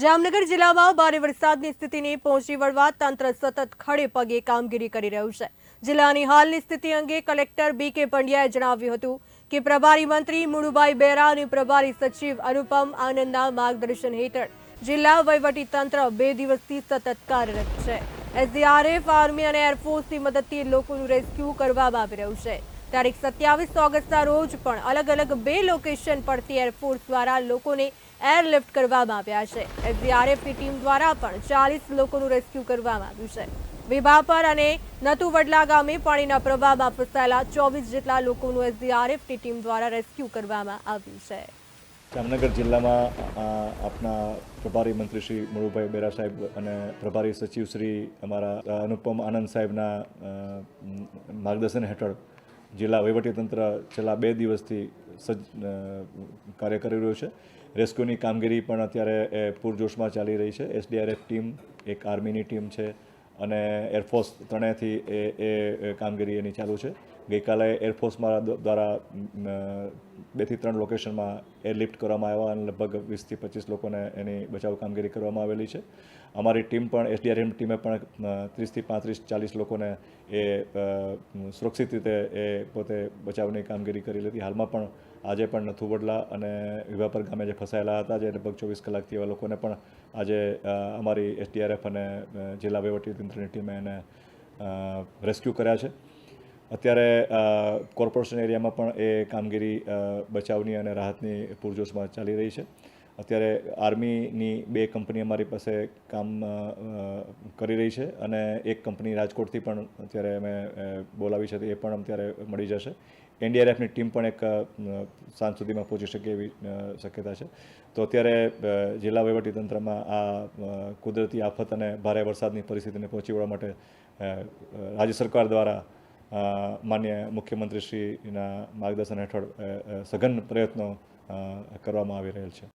જામનગર જિલ્લામાં ભારે વરસાદની સ્થિતિને પહોંચી વળવા તંત્ર સતત ખડે પગે કામગીરી કરી રહ્યું છે. જિલ્લાની હાલની સ્થિતિ અંગે કલેક્ટર બી કે પંડ્યાએ જણાવ્યું હતું કે પ્રભારી મંત્રી મુળુભાઈ બેરા અને પ્રભારી સચિવ અનુપમ આનંદના માર્ગદર્શન હેઠળ જિલ્લા વહીવટી તંત્ર બે દિવસથી સતત કાર્યરત છે. એસડીઆરએફ, આર્મી અને એરફોર્સની મદદથી લોકોનું રેસ્ક્યુ કરવામાં આવી રહ્યું છે. તારીખ સત્યાવીસ ઓગસ્ટના રોજ પણ અલગ અલગ બે લોકેશન પરથી એરફોર્સ દ્વારા લોકોને એરલિફ્ટ કરવામાં આવ્યા છે. એસડીઆરએફની ટીમ દ્વારા પણ ચાલીસ લોકોનું રેસ્ક્યુ કરવામાં આવ્યું છે. વિભાપર અને નતુવડલા ગામે પાણીના પ્રવાહમાં ફસાયેલા ચોવીસ જેટલા લોકોનું એસડીઆરએફની ટીમ દ્વારા રેસ્ક્યુ કરવામાં આવ્યું છે. જામનગર જિલ્લામાં આપના પ્રભારી મંત્રી શ્રી મુળુભાઈ બેરા સાહેબ અને પ્રભારી સચિવ શ્રી અમારા અનુપમ આનંદ સાહેબના માર્ગદર્શન હેઠળ જિલ્લા વહીવટીતંત્ર છેલ્લા બે દિવસથી સજ્જ કાર્ય કરી રહ્યું છે. રેસ્ક્યુની કામગીરી પણ અત્યારે એ પૂરજોશમાં ચાલી રહી છે. એસડીઆરએફ ટીમ, એક આર્મીની ટીમ છે અને એરફોર્સ ત્રણેયથી એ એ કામગીરી એની ચાલુ છે. ગઈકાલે એરફોર્સમાં દ્વારા બેથી ત્રણ લોકેશનમાં એરલિફ્ટ કરવામાં આવ્યા અને લગભગ વીસથી પચીસ લોકોને એની બચાવ કામગીરી કરવામાં આવેલી છે. અમારી ટીમ પણ એસડીઆરએમ ટીમે પણ ત્રીસથી પાંત્રીસ, ચાલીસ લોકોને એ સુરક્ષિત રીતે એ પોતે બચાવની કામગીરી કરી લીધી. હાલમાં પણ આજે પણ નથુવડલા અને વિવાપર ગામે જે ફસાયેલા હતા, જે લગભગ ચોવીસ કલાકથી એવા લોકોને પણ આજે અમારી એસડીઆરએફ અને જિલ્લા જિલ્લા વહીવટીતંત્રની ટીમે એને રેસ્ક્યુ કર્યા છે. અત્યારે કોર્પોરેશન એરિયામાં પણ એ કામગીરી બચાવની અને રાહતની પૂરજોશમાં ચાલી રહી છે. અત્યારે આર્મીની બે કંપની અમારી પાસે કામ કરી રહી છે અને એક કંપની રાજકોટથી પણ અત્યારે અમે બોલાવી છે, એ પણ અત્યારે મળી જશે. એનડીઆરએફની ટીમ પણ એક સાંજ સુધીમાં પહોંચી શકે એવી શક્યતા છે. તો અત્યારે જિલ્લા વહીવટીતંત્રમાં આ કુદરતી આફત અને ભારે વરસાદની પરિસ્થિતિને પહોંચી વળવા માટે રાજ્ય સરકાર દ્વારા માન્ય મુખ્યમંત્રીશ્રીના માર્ગદર્શન હેઠળ સઘન પ્રયત્નો કરવામાં આવી રહેલ છે.